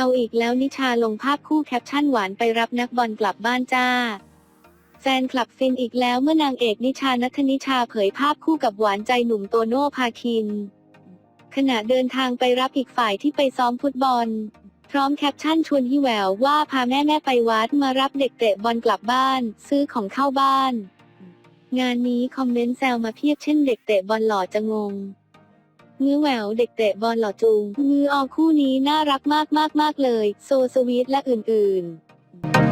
เอาอีกแล้วนิชาลงภาพคู่แคปชั่นหวานไปรับนักบอลกลับบ้านจ้า แฟนคลับฟินอีกแล้วเมื่อนางเอกนิชานัทนิชาเผยภาพคู่กับหวานใจหนุ่มโตโน่พาคิน ขณะเดินทางไปรับอีกฝ่ายที่ไปซ้อมฟุตบอล พร้อมแคปชั่นชวนฮิแววว่าพาแม่แม่ไปวัดมารับเด็กเตะบอลกลับบ้าน ซื้อของเข้าบ้าน งานนี้คอมเมนต์แซวมาเพียบเช่นเด็กเตะบอลหล่อจะงง งื้อแหววเด็กเตะบอลหล่อจุงงื้อออคู่นี้น่ารักมากมากมากๆเลย โซสวีทและอื่นๆ